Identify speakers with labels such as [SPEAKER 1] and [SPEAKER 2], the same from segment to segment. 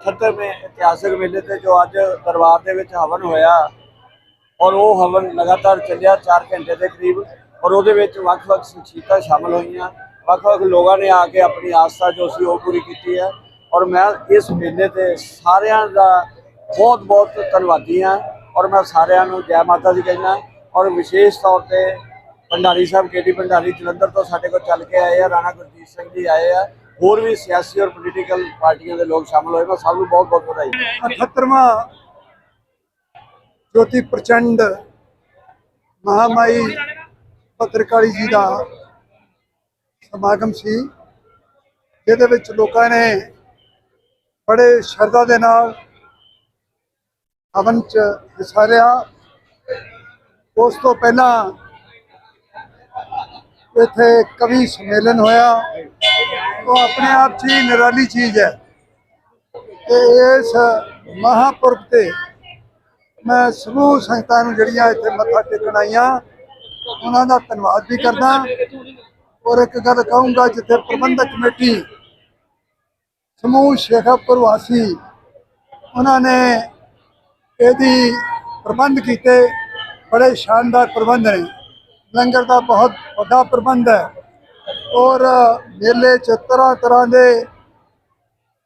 [SPEAKER 1] 77ਵੇਂ ਇਤਿਹਾਸਕ ਮੇਲੇ ਤੇ ਜੋ ਅੱਜ ਦਰਬਾਰ ਦੇ ਵਿੱਚ ਹਵਨ ਹੋਇਆ, ਔਰ ਉਹ ਹਵਨ ਲਗਾਤਾਰ ਚੱਲਿਆ 4 ਘੰਟੇ ਦੇ ਕਰੀਬ, ਔਰ ਉਹਦੇ ਵਿੱਚ ਵੱਖ-ਵੱਖ ਸ਼ਖਸੀਅਤਾਂ ਸ਼ਾਮਲ ਹੋਈਆਂ ਵੱਖ-ਵੱਖ ਲੋਕਾਂ ਨੇ ਆ ਕੇ ਆਪਣੀ ਆਸਥਾ ਜੋ ਸੀ ਉਹ ਪੂਰੀ ਕੀਤੀ ਹੈ, ਔਰ ਮੈਂ ਇਸ ਮੇਲੇ ਤੇ ਸਾਰਿਆਂ ਦਾ ਬਹੁਤ-ਬਹੁਤ ਧੰਨਵਾਦੀ ਹਾਂ, ਔਰ ਮੈਂ ਸਾਰਿਆਂ ਨੂੰ ਜੈ ਮਾਤਾ ਦੀ ਕਹਿੰਦਾ, ਔਰ ਵਿਸ਼ੇਸ਼ ਤੌਰ ਤੇ ਭੰਡਾਰੀ ਸਾਹਿਬ, ਕੇਡੀ ਭੰਡਾਰੀ ਜਲੰਧਰ ਤੋਂ ਸਾਡੇ ਕੋਲ ਚੱਲ ਕੇ ਆਏ ਆ, ਰਾਣਾ ਗੁਰਜੀਤ ਸਿੰਘ ਜੀ ਆਏ ਆ ਹੋਰ ਵੀ ਸਿਆਸੀ ਔਰ ਪੋਲੀਟੀਕਲ ਪਾਰਟੀਆਂ ਦੇ ਲੋਕ ਸ਼ਾਮਲ ਹੋਏ, ਮੈਂ ਸਭ ਨੂੰ ਬਹੁਤ ਬਹੁਤ ਵਧਾਈ।
[SPEAKER 2] 78ਵਾਂ ਜੋਤੀ ਪ੍ਰਚੰਡ ਮਹਾਮਾਈ ਪੱਤਰਕਾਰੀ ਜੀ ਦਾ ਸਮਾਗਮ ਸੀ, ਜਿਹਦੇ ਵਿੱਚ ਲੋਕਾਂ ਨੇ ਬੜੇ ਸ਼ਰਧਾ ਦੇ ਨਾਲ ਹਵਨ ਚ ਹਿੱਸਾ ਲਿਆ ਉਸ ਤੋਂ ਪਹਿਲਾਂ ਇੱਥੇ ਕਵੀ ਸੰਮੇਲਨ ਹੋਇਆ। ਉਹ ਆਪਣੇ ਆਪ 'ਚ ਹੀ ਨਿਰਾਲੀ ਚੀਜ਼ ਹੈ। ਤੇ ਇਸ ਮਹਾਪੁਰਬ ਤੇ ਮੈਂ ਸਮੂਹ ਸੰਗਤਾਂ ਨੂੰ ਜਿਹੜੀਆਂ ਇੱਥੇ ਮੱਥਾ ਟੇਕਣ ਆਈਆਂ, ਉਹਨਾਂ ਦਾ ਧੰਨਵਾਦ ਵੀ ਕਰਦਾ। ਔਰ ਇੱਕ ਗੱਲ ਕਹੂੰਗਾ, ਜਿੱਥੇ ਪ੍ਰਬੰਧਕ ਕਮੇਟੀ, ਸਮੂਹ ਸ਼ੇਖਾਪੁਰ ਵਾਸੀ, ਉਹਨਾਂ ਨੇ ਇਹਦੀ ਪ੍ਰਬੰਧ ਕੀਤੇ। ਬੜੇ ਸ਼ਾਨਦਾਰ ਪ੍ਰਬੰਧ ਨੇ। ਲੰਗਰ ਦਾ ਬਹੁਤ ਵੱਡਾ ਪ੍ਰਬੰਧ ਹੈ ਔਰ ਮੇਲੇ ਚ ਤਰ੍ਹਾਂ ਤਰ੍ਹਾਂ ਦੇ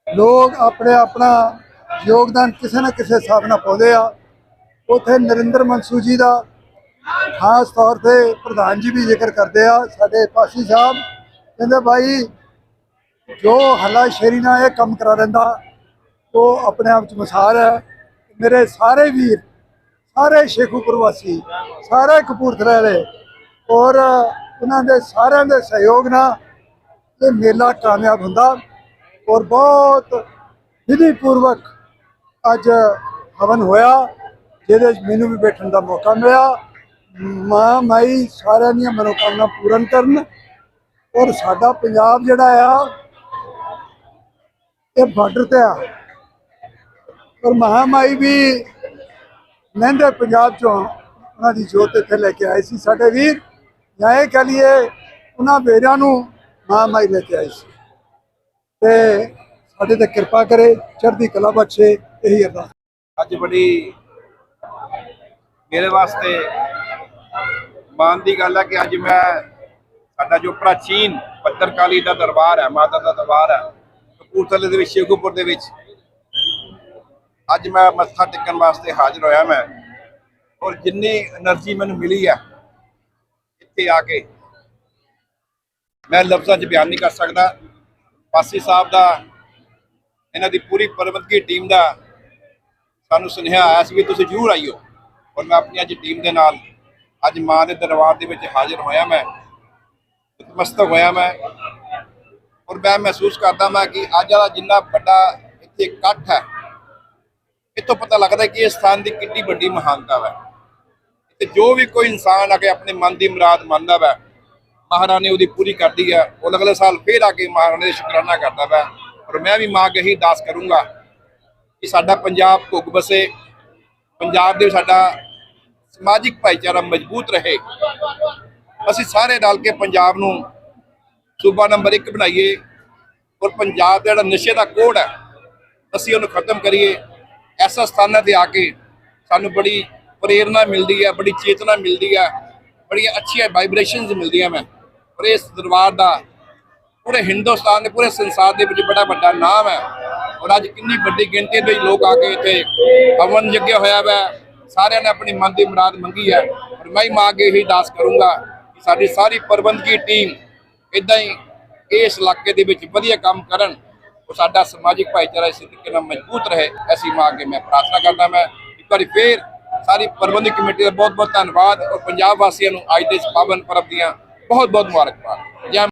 [SPEAKER 2] ਲੋਕ ਆਪਣੇ ਆਪਣਾ ਯੋਗਦਾਨ ਕਿਸੇ ਨਾ ਕਿਸੇ ਹਿਸਾਬ ਨਾਲ ਪਾਉਂਦੇ ਆ। ਉਥੇ ਨਰਿੰਦਰ ਮਨਸੂ ਜੀ ਦਾ ਖਾਸ ਤੌਰ ਤੇ ਪ੍ਰਧਾਨ ਜੀ ਵੀ ਜ਼ਿਕਰ ਕਰਦੇ ਆ, ਸਾਡੇ ਪਾਸੀ ਸਾਹਿਬ ਕਹਿੰਦੇ ਭਾਈ ਜੋ ਹੱਲਾ ਸ਼ੇਰੀ ਨਾਲ ਇਹ ਕੰਮ ਕਰਾ ਲੈਂਦਾ, ਉਹ ਆਪਣੇ ਆਪ ਚ ਮਿਸਾਲ ਹੈ। ਮੇਰੇ ਸਾਰੇ ਵੀਰ, ਸਾਰੇ ਸ਼ੇਖੂ ਪ੍ਰਵਾਸੀ, ਸਾਰੇ ਕਪੂਰਥਲੇ ਵਾਲੇ ਔਰ ਉਹਨਾਂ ਦੇ ਸਾਰਿਆਂ ਦੇ ਸਹਿਯੋਗ ਨਾਲ ਇਹ ਮੇਲਾ ਕਾਮਯਾਬ ਹੁੰਦਾ ਔਰ ਬਹੁਤ ਵਿਧੀ ਪੂਰਵਕ ਅੱਜ ਹਵਨ ਹੋਇਆ, ਜਿਹਦੇ 'ਚ ਮੈਨੂੰ ਵੀ ਬੈਠਣ ਦਾ ਮੌਕਾ ਮਿਲਿਆ। ਮਾਂ, ਮਾਈ ਸਾਰਿਆਂ ਦੀਆਂ ਮਨੋਕਾਮਨਾ ਪੂਰਨ ਕਰਨ ਔਰ ਸਾਡਾ ਪੰਜਾਬ ਜਿਹੜਾ ਆ, ਇਹ ਬਾਰਡਰ ਤੇ ਆ। ਔਰ ਮਹਾਮਾਈ ਵੀ ਮਹਿੰਦੇ ਪੰਜਾਬ ਚੋਂ ਉਹਨਾਂ ਦੀ ਜੋਤ ਇੱਥੇ ਲੈ ਕੇ ਆਏ ਸੀ ਸਾਡੇ ਵੀਰ। ਜਾਂ ਇਹ ਕਹ ਲਈਏ ਉਹਨਾਂ ਬੇਰਿਆਂ ਨੂੰ ਮਾਂ ਮਾਈ ਲੈ ਕੇ ਆਈ ਸੀ। ਤੇ ਸਾਡੇ ਤੇ ਕਿਰਪਾ ਕਰੇ, ਚੜ੍ਹਦੀ ਕਲਾ ਬਖਸ਼ੇ, ਇਹੀ ਅਰਦਾਸ।
[SPEAKER 3] ਅੱਜ ਬੜੀ ਮੇਰੇ ਵਾਸਤੇ ਮਾਣ ਦੀ ਗੱਲ ਹੈ ਕਿ ਅੱਜ ਮੈਂ ਸਾਡਾ ਜੋ ਪ੍ਰਾਚੀਨ ਪੱਤਰਕਾਰੀ ਦਾ ਦਰਬਾਰ ਹੈ, ਮਾਤਾ ਦਾ ਦਰਬਾਰ ਹੈ, ਕਪੂਰਥਲੇ ਦੇ ਵਿੱਚ, ਸ਼ੇਖੂਪੁਰ ਦੇ ਵਿੱਚ, ਅੱਜ ਮੈਂ ਮੱਥਾ ਟੇਕਣ ਵਾਸਤੇ ਹਾਜ਼ਰ ਹੋਇਆ ਮੈਂ। ਔਰ ਜਿੰਨੀ એનર્ਜੀ ਮੈਨੂੰ ਮਿਲੀ ਹੈ ਇੱਥੇ ਆ ਕੇ ਮੈਂ ਲਫ਼ਜ਼ਾਂ 'ਚ ਬਿਆਨ ਨਹੀਂ ਕਰ ਸਕਦਾ। ਪਾਸੀ ਸਾਹਿਬ ਦਾ, ਇਹਨਾਂ ਦੀ ਪੂਰੀ ਪ੍ਰਬੰਧਕੀ ਟੀਮ ਦਾ ਸਾਨੂੰ ਸੁਨੇਹਾ ਆਇਆ ਸੀ ਵੀ ਤੁਸੀਂ ਜ਼ਰੂਰ ਆਈਓ। ਔਰ ਮੈਂ ਆਪਣੀ ਅੱਜ ਟੀਮ ਦੇ ਨਾਲ ਅੱਜ ਮਾਂ ਦੇ ਦਰਬਾਰ ਦੇ ਵਿੱਚ ਹਾਜ਼ਰ ਹੋਇਆ ਮੈਂ ਮਸਤਕ ਹੋਇਆ ਮੈਂ। ਔਰ ਮੈਂ ਮਹਿਸੂਸ ਕਰਦਾ ਮੈਂ ਕਿ ਅੱਜ ਵਾਲਾ ਜਿੰਨਾ ਵੱਡਾ ਇੱਥੇ ਇਕੱਠ ਹੈ ਇਹ ਤੋਂ ਪਤਾ ਲੱਗਦਾ ਕਿ ਇਸ ਸਥਾਨ ਦੀ ਕਿੰਨੀ ਵੱਡੀ ਮਹਾਨਤਾ ਹੈ। ਤੇ ਜੋ ਵੀ ਕੋਈ ਇਨਸਾਨ ਆ ਕੇ ਆਪਣੇ ਮਨ ਦੀ ਮੁਰਾਦ ਮੰਨਦਾ ਵੈ, ਮਹਾਰਾਣੀ ਉਹਦੀ ਪੂਰੀ ਕਰਦੀ ਹੈ ਉਹ ਅਗਲੇ ਸਾਲ ਫੇਰ ਆ ਕੇ ਮਹਾਰਾਣੀ ਦਾ ਸ਼ੁਕਰਾਨਾ ਕਰਦਾ ਵੈ। ਔਰ ਮੈਂ ਵੀ ਮਾਂ ਅੱਗੇ ਹੀ ਅਰਦਾਸ ਕਰੂੰਗਾ ਕਿ ਸਾਡਾ ਪੰਜਾਬ ਭੁੱਗ ਬਸੇ, ਪੰਜਾਬ ਦੇ ਸਾਡਾ ਸਮਾਜਿਕ ਭਾਈਚਾਰਾ ਮਜ਼ਬੂਤ ਰਹੇ। ਅਸੀਂ ਸਾਰੇ ਰਲ ਕੇ ਪੰਜਾਬ ਨੂੰ ਸੂਬਾ ਨੰਬਰ 1 ਬਣਾਈਏ ਔਰ ਪੰਜਾਬ ਦਾ ਜਿਹੜਾ ਨਸ਼ੇ ਦਾ ਕੋੜ ਹੈ, ਅਸੀਂ ਉਹਨੂੰ ਖਤਮ ਕਰੀਏ। ਐਸਾ ਸਥਾਨਾਂ ਤੇ ਆ ਕੇ ਸਾਨੂੰ ਬੜੀ ਪ੍ਰੇਰਨਾ ਮਿਲਦੀ ਹੈ ਬੜੀ ਚੇਤਨਾ ਮਿਲਦੀ ਹੈ ਬੜੀਆਂ ਅੱਛੀਆਂ ਵਾਈਬ੍ਰੇਸ਼ਨਸ ਮਿਲਦੀਆਂ ਮੈਂ। ਔਰ ਇਸ ਦਰਬਾਰ ਦਾ ਪੂਰੇ ਹਿੰਦੁਸਤਾਨ ਦੇ ਪੂਰੇ ਸੰਸਾਰ ਦੇ ਵਿੱਚ ਬੜਾ ਵੱਡਾ ਨਾਮ ਹੈ। ਔਰ ਅੱਜ ਕਿੰਨੀ ਵੱਡੀ ਗਿਣਤੀ ਦੇ ਵਿੱਚ ਲੋਕ ਆ ਕੇ ਇੱਥੇ ਹਵਨ ਜੱਗਿਆ ਹੋਇਆ ਵੈ। ਸਾਰਿਆਂ ਨੇ ਆਪਣੀ ਮਨ ਦੀ ਮੁਰਾਦ ਮੰਗੀ ਹੈ। ਔਰ ਮੈਂ ਹੀ ਮਾਂ ਅੱਗੇ ਹੀ ਦਾਸ ਕਰੂੰਗਾ ਕਿ ਸਾਡੀ ਸਾਰੀ ਪ੍ਰਬੰਧਕੀ ਟੀਮ ਇਦਾਂ ਹੀ ਇਸ ਇਲਾਕੇ ਦੇ ਵਿੱਚ ਵਧੀਆ ਕੰਮ ਕਰਨ। ਔਰ ਸਾਡਾ ਸਮਾਜਿਕ ਭਾਈਚਾਰਾ ਇਸੇ ਤਰੀਕੇ ਨਾਲ ਮਜ਼ਬੂਤ ਰਹੇ, ਐਸੀ ਮਾਂ ਅੱਗੇ ਮੈਂ ਪ੍ਰਾਰਥਨਾ ਕਰਦਾ ਮੈਂ। ਇੱਕ ਵਾਰੀ ਫੇਰ ਸਾਰੀ ਪ੍ਰਬੰਧਕ ਕਮੇਟੀ ਦਾ ਬਹੁਤ ਬਹੁਤ ਧੰਨਵਾਦ ਔਰ ਪੰਜਾਬ ਵਾਸੀਆਂ ਨੂੰ ਅੱਜ ਦੇ ਇਸ ਪਾਵਨ ਪਰਬ ਦੀਆਂ ਬਹੁਤ ਬਹੁਤ ਮੁਬਾਰਕਬਾਦ। ਜੈ